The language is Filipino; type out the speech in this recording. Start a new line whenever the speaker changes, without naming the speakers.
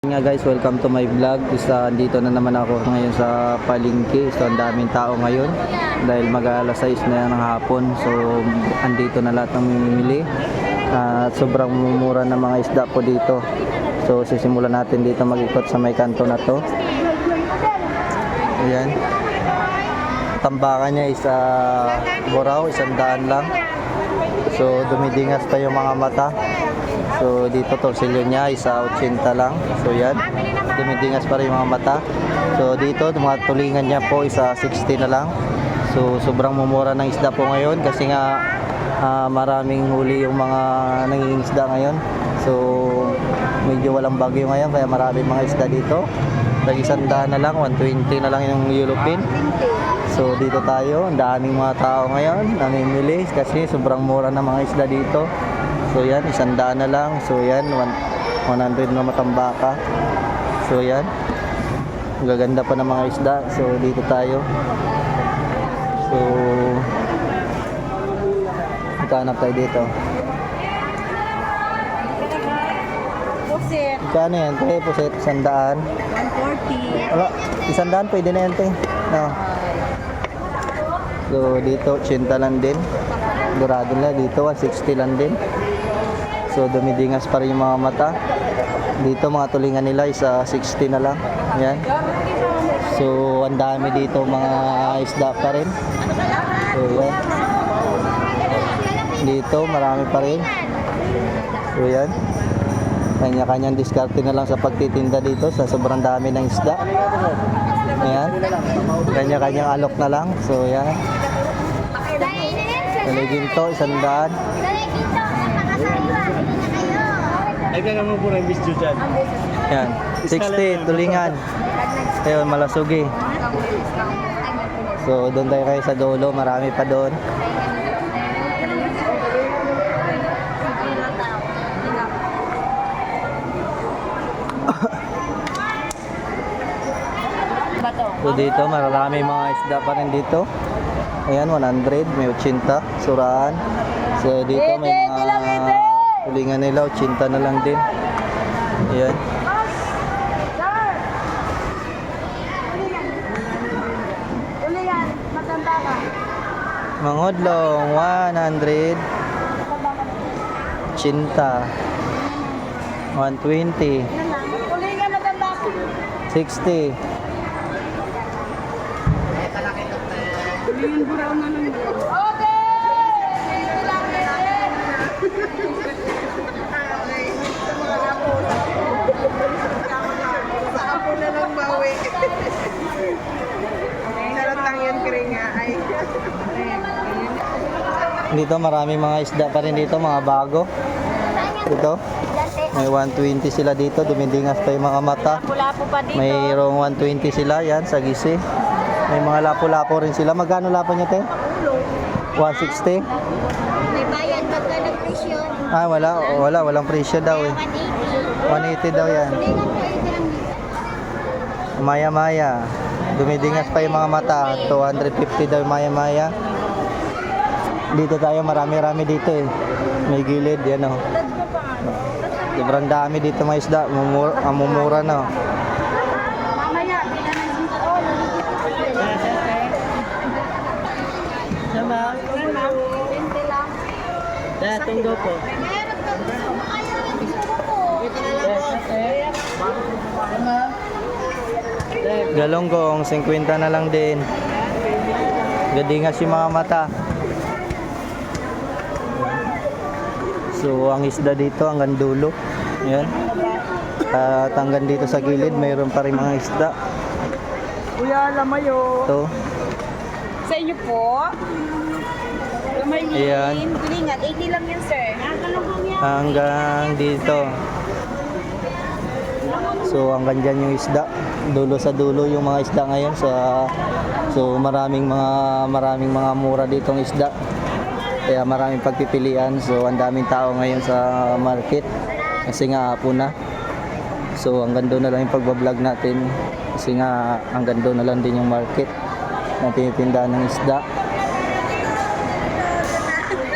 nga guys, welcome to my vlog. Isa dito na naman ako ngayon sa palengke. So ang daming tao ngayon dahil mag alas 6 na yan ng hapon. So andito na lahat ng mamimili. At sobrang mumura ng mga isda po dito. So sisimulan natin dito mag-ikot sa may kanto na to. Ayan. Tambakan niya is uh, buraw, isang daan lang. So dumidingas pa yung mga mata. So dito torsilyo niya isa 80 lang. So yan. Dumidingas pa rin yung mga mata. So dito mga tulingan niya po isa 60 na lang. So sobrang mumura ng isda po ngayon kasi nga ah, maraming huli yung mga nangingisda ngayon. So medyo walang bagyo ngayon kaya maraming mga isda dito. Tag isang daan na lang, 120 na lang yung yulupin. So dito tayo, ang daming mga tao ngayon namimili kasi sobrang mura ng mga isda dito. So yan, isang daan na lang. So yan, one- 100 na matambaka. So yan, ang gaganda pa ng mga isda. So dito tayo. So, magkanap tayo dito.
Pusit,
Kano yan? Te, puset, isang daan.
140.
Wala, isang daan pwede na yan, te. No. So, dito, 80 lang din. Dorado na, dito, 160 lang din. So, dumidingas pa rin yung mga mata. Dito, mga tulingan nila is ah, 60 na lang. Yan. So, ang dami dito mga isda pa rin. So, yan. Dito, marami pa rin. So, yan. Kanya-kanyang diskarte na lang sa pagtitinda dito sa sobrang dami ng isda. Ayan. Kanya-kanyang alok na lang. So, yan. Kaliginto, isang daan.
Ay, kaya mo po rin bis dyan.
Yan. 60, tulingan. Ayun, malasugi. So, doon tayo kayo sa dulo. Marami pa doon. So, dito, marami mga isda pa rin dito. Ayan, 100. May 80. Suraan. So, dito may mga tulingan nila. 80 na lang din. Ayan. Mangodlong, 100. Cinta. 120.
Uli yan, matanda ka.
60.
Okay! Hindi lang din.
Ako na lang bawi. Charot lang yun, Kringa. Ay.
Dito maraming mga isda pa rin dito, mga bago. Dito. May 120 sila dito, dumidingas pa yung mga mata.
Lapo-lapo pa dito.
Mayroong 120 sila, yan, sa gisi. May mga lapo-lapo rin sila. Magkano lapo niya, te? 160?
May bayad pagka nag-presyon.
Ah, wala, wala, walang presyo daw eh. 180 daw yan. Maya-maya. Dumidingas pa yung mga mata. 250 daw maya-maya. Dito tayo, marami-rami dito eh. May gilid, yan oh. Sobrang dami dito mga isda. Mumura, ang mumura na oh.
Mamaya, hindi na lang.
Dahil tunggo po.
Galonggong, 50 na lang din. Gadingas yung mga mata. So, ang isda dito hanggang dulo. Yan. At hanggang dito sa gilid, mayroon pa rin mga isda.
Kuya, lamayo.
Ito.
Sa inyo po? Lamay
Ayan.
Kulingan, 80 lang yan, sir. Nakakalungkong yan.
Hanggang dito. So, hanggang dyan yung isda. Dulo sa dulo yung mga isda ngayon. Sa, so, maraming mga maraming mga mura ditong isda. Kaya maraming pagpipilian. So, ang daming tao ngayon sa market. Kasi nga hapon na. So, hanggang doon na lang yung pagbablog natin. Kasi nga hanggang doon na lang din yung market na tinitindahan ng isda.